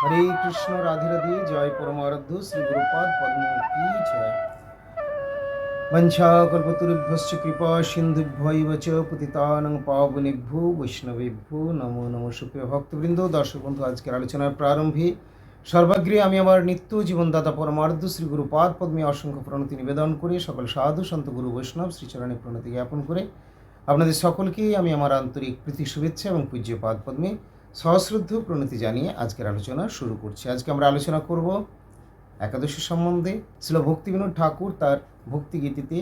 হরে কৃষ্ণ, রাধে রাধে, জয় পরমারাধ্য, শ্রী গুরুপাদ পদ্ম কি জয়। বঞ্ছাকল্পতুরভ্যশ্চ কৃপা সিন্ধুভ্যৈব চ পতিতানং পাবনেভ্যো বৈষ্ণবেভ্যো নমো নমো সুপ্রিয় ভক্তবৃন্দ, দর্শক বন্ধু, আজকের আলোচনার প্রারম্ভে সর্বাগ্রে আমি আমার নিত্য জীবনদাতা পরমার্ধ শ্রী গুরুপাদ পদ্মে অসংখ্য প্রণতি নিবেদন করে সকল সাধু সন্ত গুরু বৈষ্ণব শ্রীচরণে প্রণতি জ্ঞাপন করে আপনাদের সকলকেই আমি আমার আন্তরিক প্রীতি, শুভেচ্ছা এবং পূজ্য পাদ পদ্মে সহশ্রদ্ধ প্রণতি জানিয়ে আজকের আলোচনা শুরু করছি। আজকে আমরা আলোচনা করব একাদশী সম্বন্ধে। ছিল ভক্তিবিনোদ ঠাকুর তার ভক্তি গীতিতে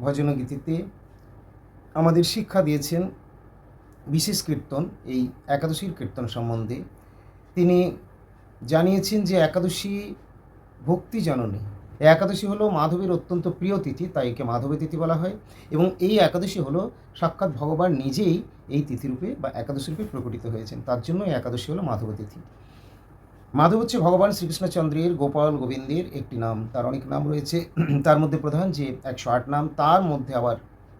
ভজন গীতিতে আমাদের শিক্ষা দিয়েছেন বিশেষ কীর্তন, এই একাদশীর কীর্তন সম্বন্ধে। তিনি জানিয়েছেন যে একাদশী ভক্তি জননী একাদশী হলো মাধবের অত্যন্ত প্রিয় তিথি, তাই একে মাধবী তিথি বলা হয়। এবং এই একাদশী হলো সাক্ষাৎ ভগবান নিজেই এই তিথিরূপে বা একাদশী রূপে প্রকটিত হয়েছেন। তার জন্য এই একাদশী হলো মাধব তিথি। মাধব হচ্ছে ভগবান শ্রীকৃষ্ণচন্দ্রের, গোপাল গোবিন্দের একটি নাম। তার অনেক নাম রয়েছে। তার মধ্যে প্রধান যে একশো আট নাম, তার মধ্যে আবার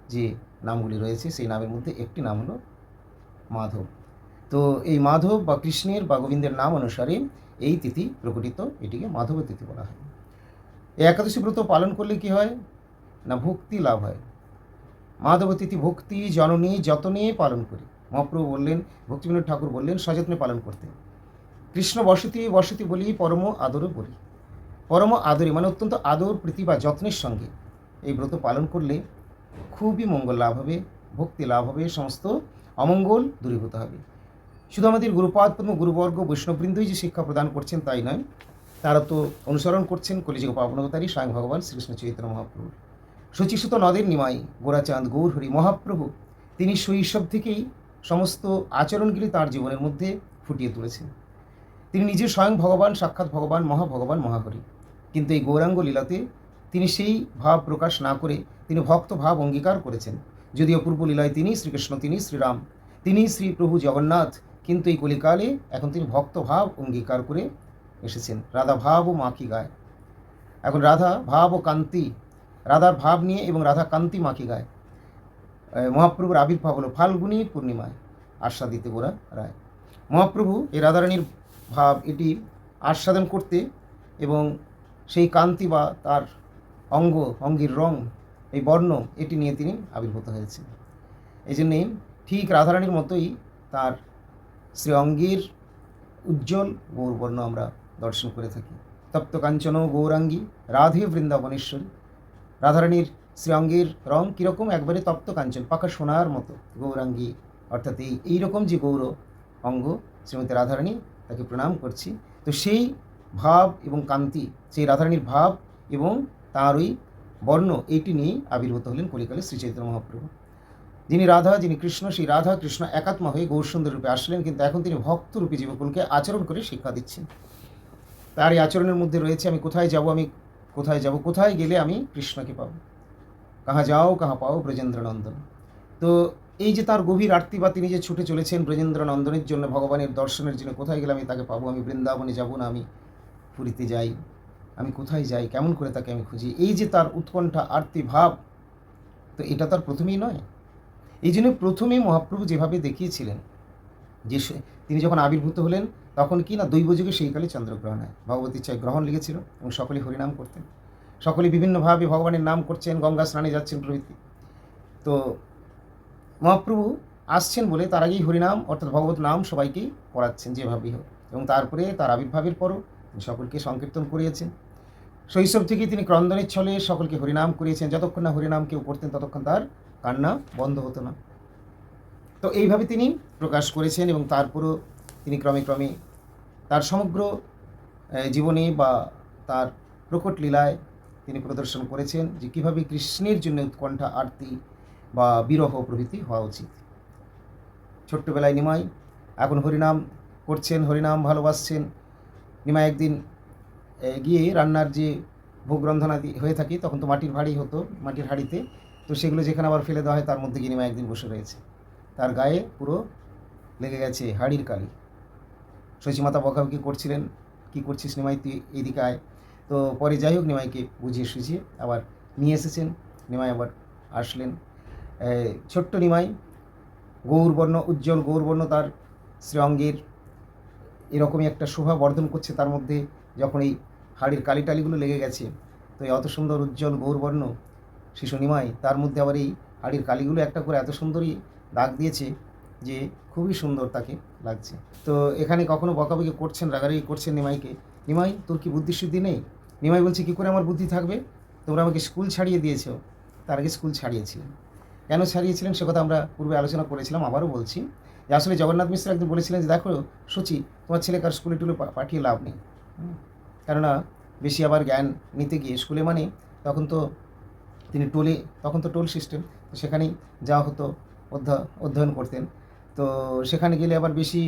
যে নামগুলি রয়েছে, সেই নামের মধ্যে একটি নাম হলো মাধব। তো এই মাধব বা কৃষ্ণের বা গোবিন্দের নাম অনুসারে এই তিথি প্রকটিত, এটিকে মাধব তিথি বলা হয়। একাদশী ব্রত পালন করলে কি হয়? না ভক্তি লাভ হয়। মাধব তিথি ভক্তি, জননী, যতনে পালন করি। মহাপ্রভু বললেন, ভক্তিবিনোদ ঠাকুর বললেন, সযত্নে পালন করতে। কৃষ্ণ বসতি বসতি বলি, পরম আদরও বলি পরম আদরে মানে অত্যন্ত আদর, প্রীতি বা যত্নের সঙ্গে। এই ব্রত পালন করলে খুবই মঙ্গল লাভ হবে, ভক্তি লাভ হবে, সমস্ত অমঙ্গল দূরীভূত হবে। শুধু আমাদের গুরুপাদ পদ্ম, গুরুবর্গ, বৈষ্ণববৃন্দই যে শিক্ষা প্রদান করছেন তাই নয় তারা তো অনুসরণ করছেন কলিযুগ পাবনতারী স্বয়ং ভগবান শ্রীকৃষ্ণ চৈতন্য মহাপ্রভু শচীসুত নদের নিমাই, গোরাচাঁদ, গৌর, হরি, মহাপ্রভু, তিনি শৈশব থেকেই সমস্ত আচরণগুলি তার জীবনের মধ্যে ফুটিয়ে তুলেছেন। তিনি নিজে স্বয়ং ভগবান, সাক্ষাৎ ভগবান, মহাভগবান, মহাহরি। কিন্তু এই গৌরাঙ্গ লীলাতে তিনি সেই ভাব প্রকাশ না করে তিনি ভক্ত ভাব অঙ্গীকার করেছেন। যদিও পূর্ব লীলায় তিনি শ্রীকৃষ্ণ, তিনি শ্রীরাম, তিনি শ্রী প্রভু জগন্নাথ, কিন্তু এই কলিকালে এখন তিনি ভক্ত ভাব অঙ্গীকার করে এসেছেন। রাধা ভাব ও মাকি গায়। এখন রাধা ভাব ও কান্তি, রাধার ভাব নিয়ে এবং রাধা কান্তি মাকি গায়। মহাপ্রভুর আবির্ভাব হলো ফাল্গুনী পূর্ণিমায় আস্বাদিতে গোরা রায়। মহাপ্রভু এই রাধারানীর ভাব, এটি আস্বাদন করতে এবং সেই কান্তি বা তার অঙ্গ, অঙ্গের রং, এই বর্ণ, এটি নিয়ে তিনি আবির্ভূত হয়েছেন। এই জন্যে ঠিক রাধারানীর মতোই তার শ্রী অঙ্গের উজ্জ্বল গৌরবর্ণ আমরা দর্শন করে থাকি। তপ্ত কাঞ্চন গৌরাঙ্গী, রাধে বৃন্দাবনেশ্বরী। রাধারানীর শ্রীঅঙ্গের রং কীরকম? একবারে তপ্ত কাঞ্চন, পাকা সোনার মতো গৌরাঙ্গী। অর্থাৎ এই এইরকম যে গৌর অঙ্গ শ্রীমতী রাধারানী, তাকে প্রণাম করছি। তো সেই ভাব এবং কান্তি, সেই রাধারানীর ভাব এবং তার ওই বর্ণ এইটি নিয়েই আবির্ভূত হলেন কলিকালে শ্রী চৈতন্য মহাপ্রভু। যিনি রাধা, যিনি কৃষ্ণ, সেই রাধা, কৃষ্ণ একাত্মা হয়ে গৌরসুন্দর রূপে আসলেন। কিন্তু এখন তিনি ভক্তরূপী জীবকুলকে আচরণ করে শিক্ষা দিচ্ছেন। তার এই আচরণের মধ্যে রয়েছে, আমি কোথায় যাব, আমি কোথায় যাব, কোথায় গেলে আমি কৃষ্ণকে পাবো? কাহা যাও, কাহা পাও ব্রজেন্দ্র নন্দন তো এই যে তার গভীর আরতি বা তিনি যে ছুটে চলেছেন ব্রজেন্দ্র নন্দনের জন্য ভগবানের দর্শনের জন্য, কোথায় গেলে আমি তাকে পাবো? আমি বৃন্দাবনে যাব না, আমি পুরীতে যাই, আমি কোথায় যাই, কেমন করে তাকে আমি খুঁজি? এই যে তার উৎকণ্ঠা, আরতি ভাব, তো এটা তার প্রথমেই নয়। এই জন্য প্রথমেই মহাপ্রভু যেভাবে দেখিয়েছিলেন যে তিনি যখন আবির্ভূত হলেন, তখন কি না দৈবযুগে সেই কালে চন্দ্রগ্রহণ হয়। ভগবতী ইচ্ছায় গ্রহণ লিখেছিল এবং সকলে হরিনাম করতেন। সকলে বিভিন্নভাবে ভগবানের নাম করছেন, গঙ্গা স্নানে যাচ্ছেন প্রভৃতি। তো মহাপ্রভু আসছেন বলে তার আগেই হরিনাম, অর্থাৎ ভগবত নাম সবাইকেই পড়াচ্ছেন যেভাবেই হোক। এবং তারপরে তার আবির্ভাবের পরও তিনি সকলকে সংকীর্তন করিয়েছেন। শৈশব থেকে তিনি ক্রন্দনের ছলে সকলকে হরিনাম করিয়েছেন। যতক্ষণ না হরিনাম কেউ করতেন ততক্ষণ তার কান্না বন্ধ হতো না। তো এইভাবে তিনি প্রকাশ করেছেন এবং তারপরও তিনি ক্রমে ক্রমে তার সমগ্র জীবনে বা তার প্রকট লীলায় তিনি প্রদর্শন করেছেন যে কীভাবে কৃষ্ণের জন্য উৎকণ্ঠা, আরতি বা বিরহ প্রভৃতি হওয়া উচিত। ছোট্টবেলায় নিমাই এখন হরিনাম করছেন, হরিনাম ভালোবাসছেন। নিমাই একদিন গিয়ে রান্নার যে ভোগ রন্ধনাদি হয়ে থাকে তখন তো মাটির ভাঁড়ি হতো, মাটির হাঁড়িতে। তো সেগুলো যেখানে আবার ফেলে দেওয়া হয় তার মধ্যে গিয়ে নিমাই একদিন বসে রয়েছে। তার গায়ে পুরো লেগে গেছে হাড়ির কালি। শশীমাতা বকাবকি করছিলেন, কি করছিস নিমাই? তুই এইদিকে আয়। তো পরে যাই হোক, নিমাইকে বুঝিয়ে সুঝিয়ে আবার নিয়ে এসেছেন। নিমাই আবার আসলেন। ছোট্ট নিমাই, গৌরবর্ণ, উজ্জ্বল গৌরবর্ণ তার শ্রী অঙ্গের এরকমই একটা শোভা বর্ধন করছে তার মধ্যে যখন এই হাড়ির কালি টালিগুলো লেগে গেছে। তো এই অত সুন্দর, উজ্জ্বল গৌরবর্ণ, শিশু নিমাই, তার মধ্যে আবার এই হাড়ির কালিগুলো একটা করে এত সুন্দরই দাগ দিয়েছে যে খুবই সুন্দর তাকে লাগছে। তো এখানে কখনো বকাবকি করছেন, রাগারাগি করছেন নিমাইকে? নিমাই, তোর কি বুদ্ধি শুদ্ধি নেই? নিমাই বলছে, কী করে আমার বুদ্ধি থাকবে? তোমরা আমাকে স্কুল ছাড়িয়ে দিয়েছ। তার আগে স্কুল ছাড়িয়েছিলেন কেন ছাড়িয়েছিলেন সে কথা আমরা পূর্বে আলোচনা করেছিলাম, আবারও বলছি। যে আসলে জগন্নাথ মিশ্র একদিন বলেছিলেন যে, দেখো সচি তোমার ছেলে কার স্কুলে টুলে পাঠিয়ে লাভ নেই। কেননা বেশি আবার জ্ঞান নিতে গিয়ে স্কুলে মানে তখন তো তিনি টোলে, তখন তো টোল সিস্টেম সেখানেই যাওয়া হতো অধ্যয়ন করতেন। তো সেখানে গেলে আবার বেশি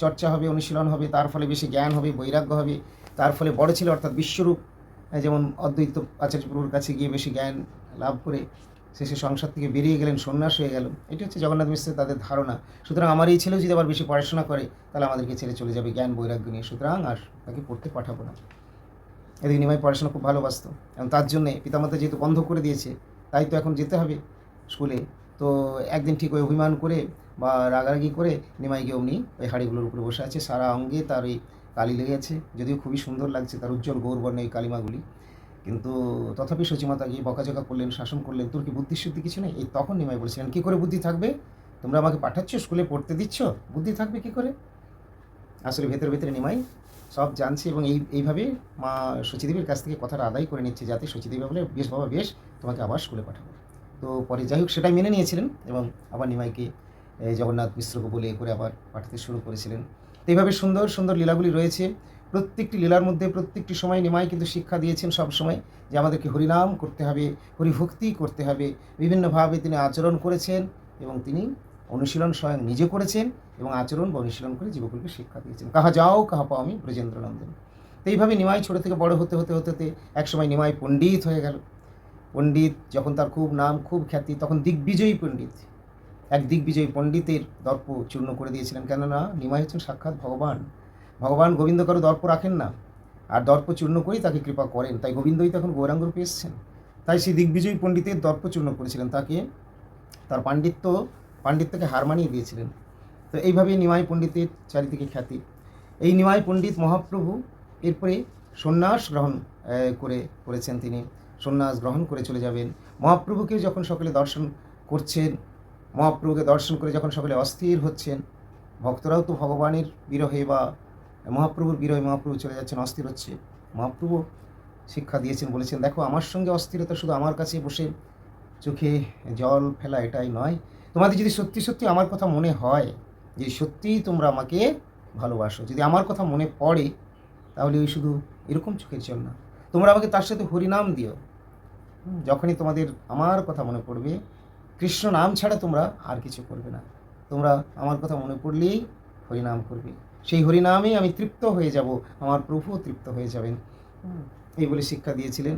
চর্চা হবে, অনুশীলন হবে, তার ফলে বেশি জ্ঞান হবে, বৈরাগ্য হবে, তার ফলে বড় ছেলে অর্থাৎ বিশ্বরূপ। যেমন অদ্বৈত আচার্য প্রভুর কাছে গিয়ে বেশি জ্ঞান লাভ করে শেষে সংসার থেকে বেরিয়ে গেলেন, সন্ন্যাস হয়ে গেল এটি হচ্ছে জগন্নাথ মিশ্রের তাদের ধারণা। সুতরাং আমার এই ছেলেও যদি আবার বেশি পড়াশোনা করে, তাহলে আমাদেরকে ছেড়ে চলে যাবে জ্ঞান, বৈরাগ্য নিয়ে। সুতরাং আর তাকে পড়তে পাঠাবো না। এদিকে নিমাই পড়াশোনা খুব ভালোবাসতো। এবং তার জন্যে পিতামাতা যেহেতু বন্ধ করে দিয়েছে, তাই তো এখন যেতে হবে স্কুলে। তো একদিন ঠিক ওই অভিমান করে বা রাগারাগি করে নিমাই গিয়ে অমনি ওই হাড়িগুলোর উপরে বসে আছে। সারা অঙ্গে তার ওই কালি লেগে আছে যদিও খুবই সুন্দর লাগছে তার উজ্জ্বল গৌরবর্ণ এই কালিমাগুলি। কিন্তু তথাপি সচিমাতা গিয়ে বকাঝকা করলেন, শাসন করলেন, তোর কি বুদ্ধি শুদ্ধি কিছু নেই? এই তখন নিমাই বলছিলেন, কী করে বুদ্ধি থাকবে? তোমরা আমাকে পাঠাচ্ছ? স্কুলে পড়তে দিচ্ছ? বুদ্ধি থাকবে কী করে? আসলে ভেতরে ভেতরে নিমাই সব জানছে এবং এই, এইভাবে মা সচিদেবীর কাছ থেকে কথাটা আদায় করে নিচ্ছে, যাতে সচিদেবী বলে, বেশ বাবা, বেশ, তোমাকে আবার স্কুলে পাঠাবো। তো পরে যাই হোক, সেটাই মেনে নিয়েছিলেন এবং আবার নিমাইকে জগন্নাথ মিশ্রকে বলে করে আবার পাঠাতে শুরু করেছিলেন। তো এইভাবে সুন্দর সুন্দর লীলাগুলি রয়েছে। প্রত্যেকটি লীলার মধ্যে, প্রত্যেকটি সময় নিমাই কিন্তু শিক্ষা দিয়েছেন সব সময় যে আমাদেরকে হরিনাম করতে হবে, হরিভক্তি করতে হবে। বিভিন্নভাবে তিনি আচরণ করেছেন এবং তিনি অনুশীলন স্বয়ং নিজে করেছেন এবং আচরণ বা অনুশীলন করে জীবকুলকে শিক্ষা দিয়েছেন। কাহা যাও, কাহা পাও আমি ব্রজেন্দ্রনন্দন। তো এইভাবে নিমাই ছোটো থেকে বড় হতে হতে হতে হতে একসময় নিমাই পণ্ডিত হয়ে গেল। পণ্ডিত, যখন তার খুব নাম, খুব খ্যাতি, তখন দিগ্বিজয়ী পণ্ডিত। এক দিগ্বিজয়ী পণ্ডিতের দর্প চূর্ণ করে দিয়েছিলেন। কেননা, নিমাই হচ্ছেন সাক্ষাৎ ভগবান। ভগবান গোবিন্দ কারও দর্প রাখেন না। আর দর্প চূর্ণ করেই তাকে কৃপা করেন। তাই গোবিন্দই তখন গৌরাঙ্গ রূপে এসছেন। তাই সেই দিগ্বিজয়ী পণ্ডিতের দর্প চূর্ণ করেছিলেন। তাকে, তার পাণ্ডিত্য, পাণ্ডিত্যকে হার মানিয়ে দিয়েছিলেন। তো এইভাবেই নিমাই পণ্ডিতের চারিদিকে খ্যাতি। এই নিমাই পণ্ডিত মহাপ্রভু এরপরে সন্ন্যাস গ্রহণ করে করেছেন তিনি। সন্ন্যাস গ্রহণ করে চলে যাবেন। মহাপ্রভুকে যখন সকলে দর্শন করছেন, মহাপ্রভুকে দর্শন করে যখন সকলে অস্থির হচ্ছেন, ভক্তরাও তো ভগবানের বিরহে বা মহাপ্রভুর বিরহে মহাপ্রভু চলে যাচ্ছেন, অস্থির হচ্ছে। মহাপ্রভু শিক্ষা দিয়েছেন, বলেছেন, দেখো, আমার সঙ্গে অস্থিরতা শুধু আমার কাছে বসে চোখে জল ফেলা এটাই নয়। তোমাদের যদি সত্যি সত্যি আমার কথা মনে হয় যে সত্যিই তোমরা আমাকে ভালোবাসো, যদি আমার কথা মনে পড়ে, তাহলে ওই শুধু এরকম চোখের জল না। তোমরা আমাকে তার সাথে হরিনাম দিও। যখনই তোমাদের আমার কথা মনে পড়বে, কৃষ্ণ নাম ছাড়া তোমরা আর কিছু করবে না। তোমরা আমার কথা মনে পড়লেই হরিনাম করবে। সেই হরিনামে আমি তৃপ্ত হয়ে যাব, আমার প্রভুও তৃপ্ত হয়ে যাবেন। এই বলে শিক্ষা দিয়েছিলেন।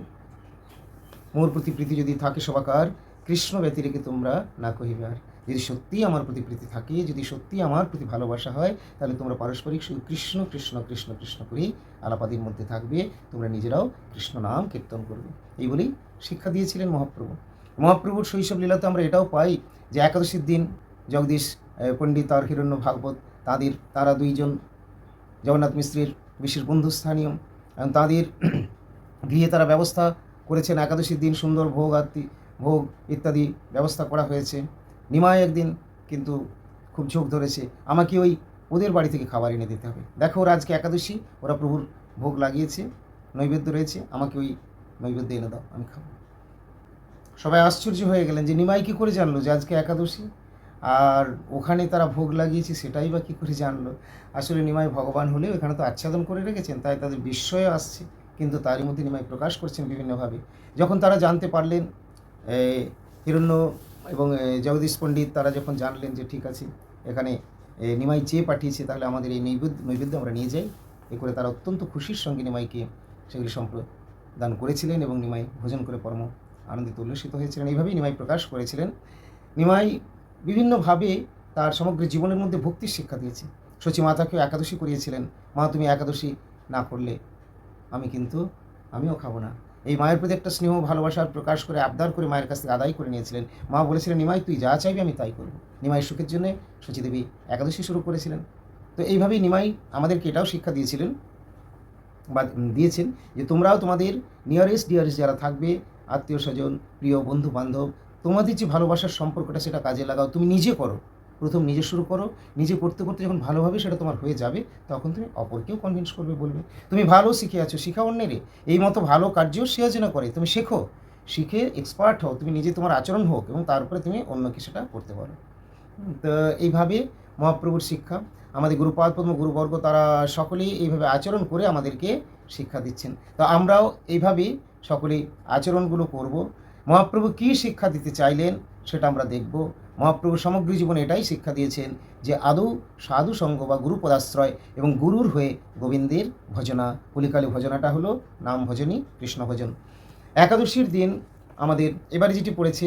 মোর প্রতি প্রীতি যদি থাকে সবাকার, কৃষ্ণ ব্যতিরেকে তোমরা না কহিবে আর যদি সত্যিই আমার প্রতি প্রীতি থাকে, যদি সত্যিই আমার প্রতি ভালোবাসা হয়, তাহলে তোমরা পারস্পরিক শুধু কৃষ্ণ কৃষ্ণ কৃষ্ণ কৃষ্ণ করেই আলাপাদির মধ্যে থাকবে। তোমরা নিজেরাও কৃষ্ণ নাম কীর্তন করবে। এই বলেই শিক্ষা দিয়েছিলেন মহাপ্রভু। মহাপ্রভুর শৈশব লীলাতে আমরা এটাও পাই যে একাদশীর দিন জগদীশ পণ্ডিত আর হিরণ্য ভাগবত, তাদের, তারা দুইজন জগন্নাথ মিশ্রের বিশেষ বন্ধুস্থানীয়, এবং তাদের গৃহে তারা ব্যবস্থা করেছেন। একাদশীর দিন সুন্দর ভোগ আত্মি ভোগ ইত্যাদি ব্যবস্থা করা হয়েছে। নিমায় একদিন কিন্তু খুব ঝোঁক ধরেছে, আমাকে ওই ওদের বাড়ি থেকে খাবার এনে দিতে হবে। দেখো ওরা আজকে একাদশী, ওরা প্রভুর ভোগ লাগিয়েছে, নৈবেদ্য রয়েছে, আমাকে ওই নৈবেদ্য এনে দাও, আমি খাব। সবাই আশ্চর্য হয়ে গেলেন যে নিমাই কী করে জানলো যে আজকে একাদশী? আর ওখানে তারা ভোগ লাগিয়েছে, সেটাই বা কী করে জানলো? আসলে নিমাই ভগবান হলেও এখানে তো আচ্ছাদন করে রেখেছেন, তাই তাদের বিস্ময় আসছে। কিন্তু তারই মধ্যে নিমাই প্রকাশ করছেন বিভিন্নভাবে। যখন তারা জানতে পারলেন হিরণ্য এবং জগদীশ পণ্ডিত তারা যখন জানলেন যে ঠিক আছে, এখানে নিমাই চেয়ে পাঠিয়েছে তাহলে আমাদের এই নৈবেদ্য নৈবেদ্য আমরা নিয়ে যাই। এ করে তারা অত্যন্ত খুশির সঙ্গে নিমাইকে সেগুলি সম্প্রদান করেছিলেন এবং নিমাই ভোজন করে পরম আনন্দিত উল্লসিত হয়েছিলেন। এইভাবেই নিমাই প্রকাশ করেছিলেন। নিমাই বিভিন্নভাবে তার সমগ্র জীবনের মধ্যে ভক্তির শিক্ষা দিয়েছে। সচি মাতাকেও একাদশী করিয়েছিলেন। মা, তুমি একাদশী না করলে আমি কিন্তু, আমিও খাব না। এই মায়ের প্রতি একটা স্নেহ ভালোবাসার প্রকাশ করে আবদার করে মায়ের কাছ থেকে আদায় করে নিয়েছিলেন। মা বলেছিলেন, নিমাই, তুই যা চাইবি আমি তাই করব। নিমাই সুখের জন্য সচিদেবী একাদশী শুরু করেছিলেন। তো এইভাবেই নিমাই আমাদেরকে এটাও শিক্ষা দিয়েছিলেন বা দিয়েছেন যে তোমরাও তোমাদের নিয়ারেস্ট ডিয়ারেস্ট যারা থাকবে, আত্মীয় স্বজন, প্রিয় বন্ধু বান্ধব তোমাদের যে ভালোবাসার সম্পর্কটা সেটা কাজে লাগাও, তুমি নিজে করো। প্রথম নিজে শুরু করো, নিজে করতে করতে যখন ভালোভাবে সেটা তোমার হয়ে যাবে, তখন তুমি অপরকেও কনভিন্স করবে, বলবে, তুমি ভালো শিখে আছো, শিখা অন্যেরে এই মতো ভালো কার্যও সে যেন করে, তুমি শেখো। শিখে এক্সপার্ট হও, তুমি নিজে তোমার আচরণ হোক এবং তারপরে তুমি অন্যকে সেটা করতে পারো। তো এইভাবে মহাপ্রভুর শিক্ষা, আমাদের গুরুপাদ, পদ্ম, গুরুবর্গ তারা সকলেই এইভাবে আচরণ করে আমাদেরকে শিক্ষা দিচ্ছেন। তো আমরাও এইভাবেই সকলেই আচরণগুলো করব। মহাপ্রভু কী শিক্ষা দিতে চাইলেন সেটা আমরা দেখব। মহাপ্রভু সমগ্র জীবনে এটাই শিক্ষা দিয়েছেন যে আদৌ সাধু সঙ্গ বা গুরু পদাশ্রয় এবং গুরুর হয়ে গোবিন্দের ভজনা, কলিকালী ভজনাটা হলো নাম ভজনী, কৃষ্ণ ভজন। একাদশীর দিন আমাদের এবারে যেটি পড়েছে,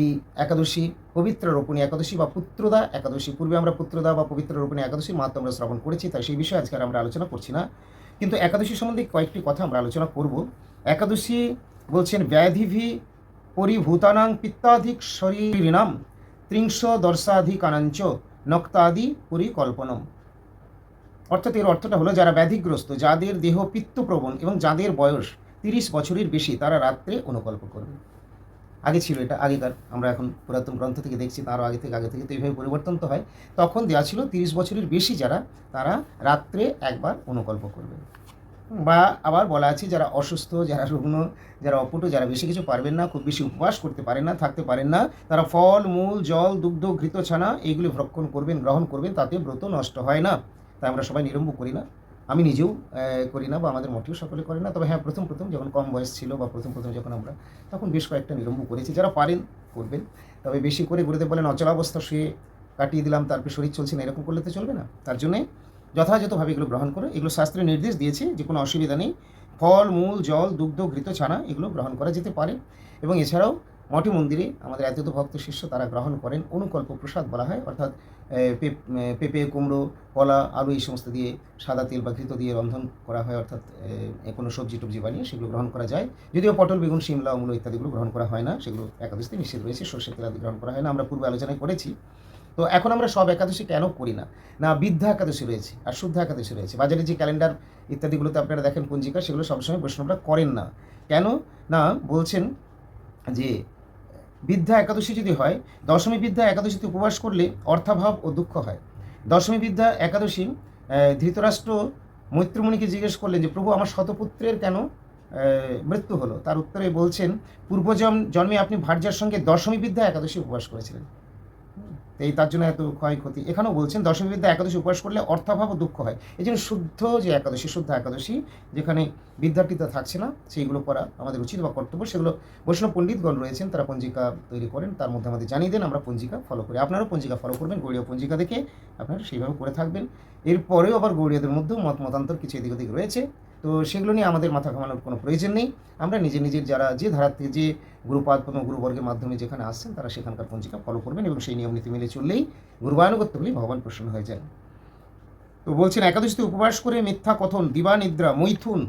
এই একাদশী পবিত্র রোপণী একাদশী বা পুত্রদা একাদশী, পূর্বে আমরা পুত্রদা বা পবিত্র রোপণী একাদশী মাত্র আমরা শ্রবণ করেছি, তাই সেই বিষয়ে আজকে আমরা আলোচনা করছি না। কিন্তু একাদশী সম্বন্ধে কয়েকটি কথা আমরা আলোচনা করব। একাদশী বলছেন, ব্যাধিভি পরিভূতানাং পিত্তাধিক শরীরিনাম ত্রিংশ দর্শাধিকানাঞ্চ নক্তাদি পরিকল্পনম। অর্থাৎ এর অর্থটা হলো যারা ব্যাধিগ্রস্ত, যাদের দেহ পিত্তপ্রবণ এবং যাদের বয়স তিরিশ বছরের বেশি, তারা রাত্রে অনুকল্প করবে। আগে ছিল এটা, আগেকার আমরা এখন পুরাতন গ্রন্থ থেকে দেখছি, তারও আগে থেকে আগে থেকে তো এইভাবে পরিবর্তন তো হয়। তখন দেওয়া ছিল তিরিশ বছরের বেশি যারা, তারা রাত্রে একবার অনুকল্প করবে। বা আবার বলা আছে যারা অসুস্থ, যারা রুগ্ন, যারা অপুট, যারা বেশি কিছু পারবেন না, খুব বেশি উপবাস করতে পারেন না, থাকতে পারেন না। তারা ফল, মূল, জল, দুগ্ধ, ঘৃত, ছানা, এইগুলি ভক্ষণ করবেন, গ্রহণ করবেন, তাতে ব্রত নষ্ট হয় না। তাই আমরা সবাই নিরম্ব করি না। আমি নিজেও করি না বা আমাদের মঠেও সকলে করে না। তবে হ্যাঁ প্রথম প্রথম যখন কম বয়স ছিল বা প্রথম প্রথম যখন আমরা, তখন বেশ কয়েকটা নিরম্ব করেছি। যারা পারেন, করবেন। তবে বেশি করে গুরুদেব বলেন, অচলাবস্থা শুয়ে কাটিয়ে দিলাম তারপর শরীর চলছে না, এরকম করলে তো চলবে না। তার জন্যে যথাযথভাবে এগুলো গ্রহণ করো, এগুলো শাস্ত্রে নির্দেশ দিয়েছে যে কোনো অসুবিধা নেই। ফল, মূল, জল, দুগ্ধ, ঘৃত, ছানা এগুলো গ্রহণ করা যেতে পারে। এবং এছাড়াও মঠে মন্দিরে আমাদের এত ভক্ত শিষ্য তারা গ্রহণ করেন। অনুকল্প প্রসাদ বলা হয়, অর্থাৎ পেপ- কুমড়ো, কলা, আলু এই সমস্ত দিয়ে সাদা তেল বা ঘৃত দিয়ে রন্ধন করা হয়, অর্থাৎ কোনো সবজি টবজি বানিয়ে সেগুলো গ্রহণ করা যায়। যদিও পটল, বেগুন, শিমলা মূলো ইত্যাদিগুলো গ্রহণ করা হয় না, সেগুলো একাদশীতে নিষেধ রয়েছে সর্ষে তেল গ্রহণ করা হয় না। আমরা পূর্বে আলোচনায় করেছি তো এখন আমরা সব একাদশী কেন করি না? না বৃদ্ধা একাদশী রয়েছে আর শুদ্ধ একাদশী রয়েছে। বাজারে যে ক্যালেন্ডার ইত্যাদিগুলোতে আপনারা দেখেন পঞ্জিকা, সেগুলো সবসময় বৈষ্ণবরা করেন না। কেন? না, বলছেন যে বিদ্যা একাদশী যদি হয়, দশমী বিদ্যা একাদশীতে উপবাস করলে অর্থাভাব ও দুঃখ হয়। দশমী বিদ্যা একাদশী ধৃতরাষ্ট্র মৈত্রমণিকে জিজ্ঞেস করলেন যে, প্রভু, আমার শতপুত্রের কেন মৃত্যু হলো? তার উত্তরে বলছেন, পূর্বজন্ম জন্মে আপনি ভার্যার সঙ্গে দশমী বিদ্যা একাদশী উপবাস করেছিলেন। তো এই তার জন্য এত ক্ষয়ক্ষতি। এখানেও বলছেন, দশমী বিদ্যা একাদশী উপবাস করলে অর্থাভাব দুঃখ হয়। এই জন্য শুদ্ধ যে একাদশী, শুদ্ধ একাদশী, যেখানে বিদ্যার্থীতা থাকছে না, সেইগুলো করা আমাদের উচিত বা কর্তব্য। সেগুলো বৈষ্ণব পণ্ডিতগণ রয়েছেন, তারা পঞ্জিকা তৈরি করেন, তার মধ্যে আমাদের জানিয়ে দেন, আমরা পঞ্জিকা ফলো করি। আপনারাও পঞ্জিকা ফলো করবেন গৌড়ীয় পঞ্জিকা দেখে আপনারা সেইভাবে করে থাকবেন। এরপরেও আবার গৌড়ীয়দের মধ্যেও মত, মতান্তর কিছু এদিক ওদিক রয়েছে। তো সেগুলো নিয়ে আমাদের মাথা ঘামানোর কোনো প্রয়োজন নেই। আমরা নিজে নিজের যারা যে ধারা থেকে যে গুরুপাদ কোনো গুরুবর্গের মাধ্যমে যেখানে আসছেন, তারা সেখানকার পঞ্জিকা ফলো করবেন এবং সেই নিয়ম নীতি মেনে চললেই গুরুবায়ন করতে হলেই ভগবান প্রসন্ন হয়ে যায় তো বলছেন, একাদশীতে উপবাস করে মিথ্যা কথন, দিবা নিদ্রা, মৈথুন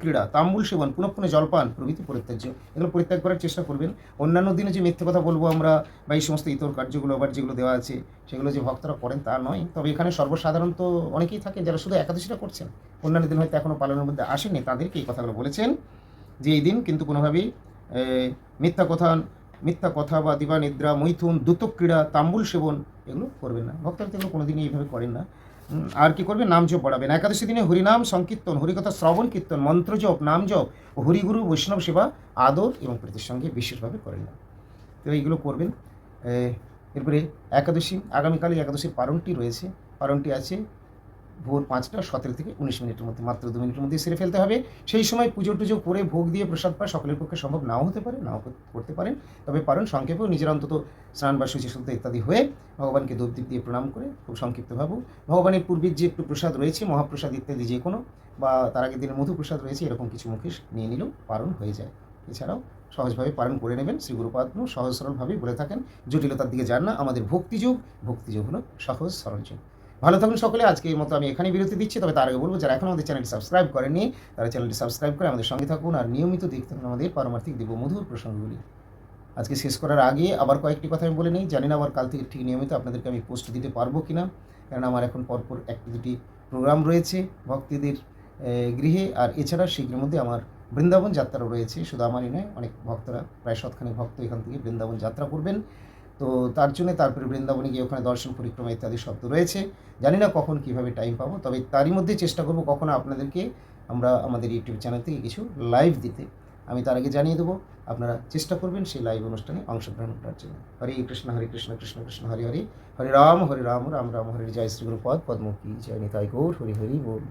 ক্রীড়া, তাম্বুল সেবন পুনঃ পুনঃ জলপান প্রভৃতি পরিত্যাজ্য। এগুলো পরিত্যাগ করার চেষ্টা করবেন। অন্যান্য দিনে যে মিথ্যে কথা বলব আমরা বা এই সমস্ত ইতর কার্যগুলো আবার যেগুলো দেওয়া আছে, সেগুলো যে ভক্তরা করেন তা নয়। তবে এখানে সর্বসাধারণত অনেকেই থাকেন যারা শুধু একাদশীটা করছেন। অন্যান্য দিন হয়তো এখনও পালনের মধ্যে আসেনি তাদেরকে এই কথাগুলো বলেছেন যে এই দিন কিন্তু কোনোভাবেই মিথ্যা কথা মিথ্যা কথা বা দিবা নিদ্রা, মৈথুন, দ্রুত ক্রীড়া, তাম্বুল সেবন এগুলো করবেন না। ভক্তরা তো এগুলো কোনোদিনই এইভাবে করেন না। আর কি করবে? নাম জপ পড়াবেন একাদশী দিনে হরিনাম, সংকীর্তন, হরিকথা, শ্রবণ, কীর্তন, মন্ত্র জপ, নাম জপ হরিগুরু, বৈষ্ণব সেবা আদর এবং প্রীতির সঙ্গে বিশেষভাবে করে না তো এইগুলো করবেন। এরপরে একাদশী আগামীকালে একাদশীর পারণটি রয়েছে। পারণটি আছে ভোর পাঁচটা সতেরো থেকে উনিশ মিনিটের মধ্যে, মাত্র দু মিনিটের মধ্যে সেরে ফেলতে হবে। সেই সময় পুজো টুজো করে ভোগ দিয়ে প্রসাদ পাওয়া সকলের পক্ষে সম্ভব নাও হতে পারে, নাও করতে পারেন। তবে পারেন সংক্ষেপেও নিজের অন্তত স্নান বা শুচি শুদ্ধ ইত্যাদি হয়ে ভগবানকে দীপ দিয়ে প্রণাম করে খুব সংক্ষিপ্তভাবেও ভগবানের পূর্বের যে একটু প্রসাদ রয়েছে, মহাপ্রসাদ ইত্যাদি যে কোনো, বা তার আগের দিনের মধু প্রসাদ রয়েছে, এরকম কিছু মুখে নিয়ে নিলেও পারণ হয়ে যায়। এছাড়াও সহজভাবে পালন করে নেবেন শ্রী গুরুপাদ্ম সহজ সরলভাবেই বলে থাকেন, জটিলতার দিকে যান না, আমাদের ভক্তিযোগ ভক্তিযোগ হলো সহজ সরল ভালো থাকুন সকলে। আজকে এই মতো আমি এখানে বিরতি দিচ্ছি। তবে তার আগে বলব, যারা এখন আমাদের চ্যানেলটি সাবস্ক্রাইব করেননি, তারা চ্যানেলটি সাবস্ক্রাইব করে আমাদের সঙ্গে থাকুন আর নিয়মিত দেখতে থাকুন আমাদের পারমার্থিক দেব মধুর প্রসঙ্গগুলি। আজকে শেষ করার আগে আবার কয়েকটি কথা আমি বলে নিই। জানি না আবার কাল থেকে ঠিক নিয়মিত আপনাদেরকে আমি পোস্ট দিতে পারব কি না কারণ আমার এখন পরপর একটি দুটি প্রোগ্রাম রয়েছে ভক্তদের গৃহে। আর এছাড়া শীঘ্রের মধ্যে আমার বৃন্দাবন যাত্রাও রয়েছে। শুধু আমারই নয়, অনেক ভক্তরা, প্রায় শতখানেক ভক্ত এখান থেকে বৃন্দাবন যাত্রা করবেন। তো তার জন্য তারপরে বৃন্দাবনে গিয়ে ওখানে দর্শন, পরিক্রমা ইত্যাদি শব্দ রয়েছে। জানি না কখন কীভাবে টাইম পাবো, তবে তারই মধ্যে চেষ্টা করব কখনো আপনাদেরকে আমরা আমাদের ইউটিউব চ্যানেল থেকে কিছু লাইভ দিতে। আমি তার আগে জানিয়ে দেবো, আপনারা চেষ্টা করবেন সেই লাইভ অনুষ্ঠানে অংশগ্রহণ করার জন্য। হরে কৃষ্ণ হরে কৃষ্ণ কৃষ্ণ কৃষ্ণ, হরে হরে। হরে রাম হরে রাম রাম রাম, হরে জয় শ্রী গুরুপদ পদ্মকি জয় নিতাই গৌর, হরি হরি, বল।